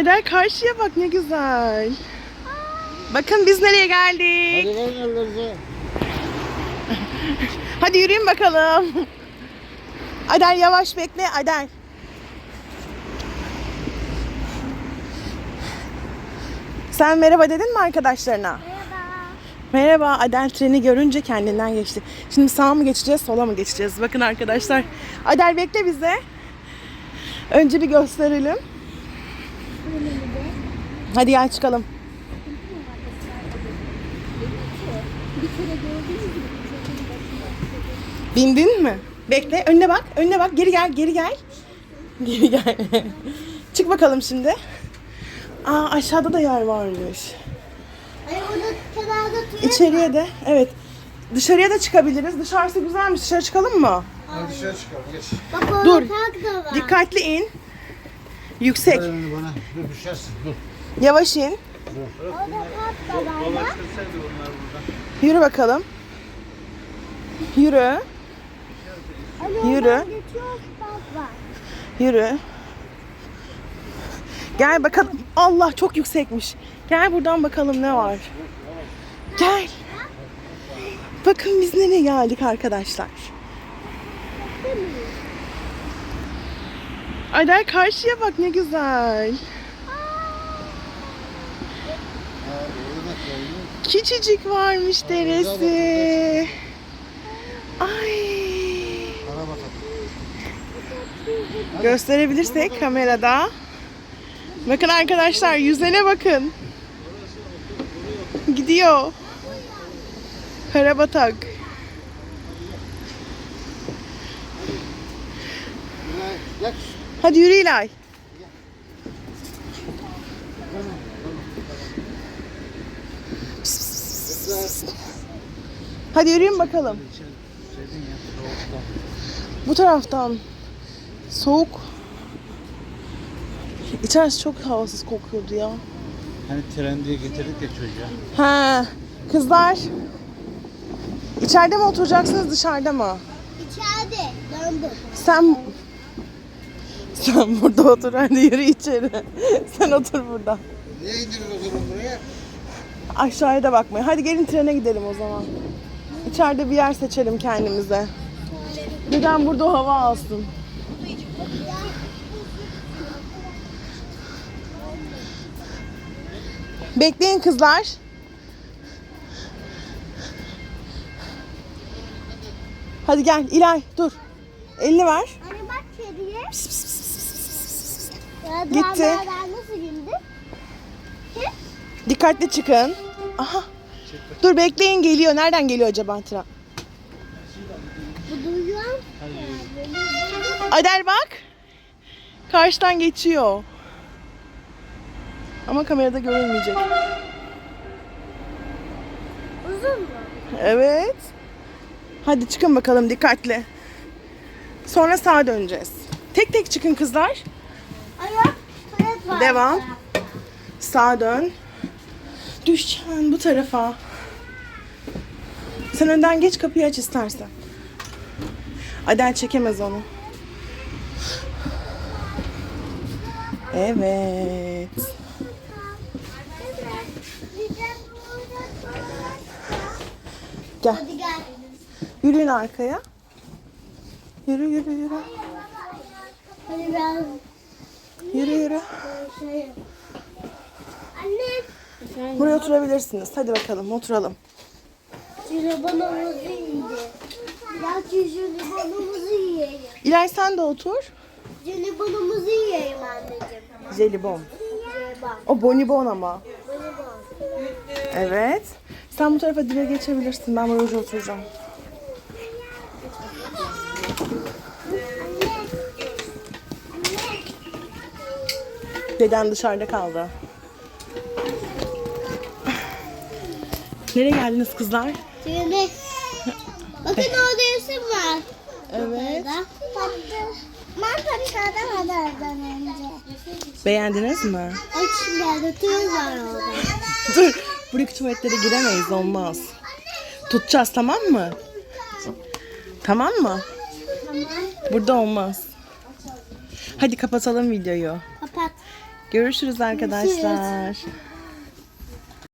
Ayder karşıya bak ne güzel. Bakın biz nereye geldik. Hadi yürüyün bakalım. Ayder yavaş bekle Ayder. Sen merhaba dedin mi arkadaşlarına? Merhaba. Adel treni görünce kendinden geçti. Şimdi sağa mı geçeceğiz, sola mı geçeceğiz? Bakın arkadaşlar. Adel bekle bize. Önce bir gösterelim. Hadi gel çıkalım. Bindin mi? Bekle. Önüne bak. Önüne bak. Geri gel. Geri gel. Geri gel. Çık bakalım şimdi. Aa aşağıda da yer varmış. İçeriye de. Evet. Dışarıya da çıkabiliriz. Dışarısı güzelmiş. Dışarı çıkalım mı? Hadi dışarı çıkalım geç. Bak orada Dur. park da var. Dikkatli in. Yüksek. Bana. Dur düşersin dur. Yavaş in. Yürü bakalım. Yürü. Yürü. Yürü. Gel bakalım. Allah çok yüksekmiş. Gel buradan bakalım ne var. Gel. Bakın biz nereye geldik arkadaşlar. Ayder karşıya bak ne güzel. Ha, orada da koyuyor. Küçücük varmış deresi. Ay. Gösterebilirsek kamerada. Bakın arkadaşlar yüzene bakın. Gidiyor. Karabatak. Hadi yürü İlay. Hadi yürüyün bakalım. Bu taraftan. Soğuk. İçerisi çok havasız kokuyordu ya. Hani tren diye getirdik ya çocuğa. Ha, kızlar. İçeride mi oturacaksınız dışarıda mı? İçeride. Döndüm. Sen sen burada otur hadi yürü içeri. Sen otur burada. Niye zaman buraya? Aşağıya da bakmayın. Hadi gelin trene gidelim o zaman. İçeride bir yer seçelim kendimize. Neden burada hava alsın? Bekleyin kızlar. Hadi gel İlay dur. Elini ver. Bak kediye. Gitti. Dikkatli çıkın. Aha. Dur bekleyin geliyor. Nereden geliyor acaba tren? Bu duyuyor. Adel bak. Karşıdan geçiyor. Ama kamerada görünmeyecek. Uzun mu? Evet. Hadi çıkın bakalım dikkatli. Sonra sağa döneceğiz. Tek tek çıkın kızlar. Ayak tuvalet var. Devam. Sağa dön. Düşeceksin bu tarafa. Sen önden geç kapıyı aç istersen. Adel çekemez onu. Evet. Gel. Hadi gel. Yürüyün arkaya. Yürü yürü yürü. Hadi biraz Yürü yürü. şey. Anne. Buraya oturabilirsiniz. Hadi bakalım oturalım. Jülibonumuzu yiyeceğiz. Biraz jülibonumuzu yiyelim. İlay sen de otur. Jülibonumuzu yiyelim anneciğim. Jelibon. Jelibon. O bonibon ama. Jelibon. Evet. Sen bu tarafa dibe geçebilirsin. Ben buraya oturacağım. Deden dışarıda kaldı. Nereye geldiniz kızlar? Şimdi bakın orada resim var. Evet. Patladım haberden önce. Beğendiniz mi? Bak şimdi tüy var orada. Dur. Buradaki tuvaletlere giremeyiz. Olmaz. Tutacağız tamam mı? Tamam mı? Tamam. Burada olmaz. Hadi kapatalım videoyu. Kapat. Görüşürüz arkadaşlar.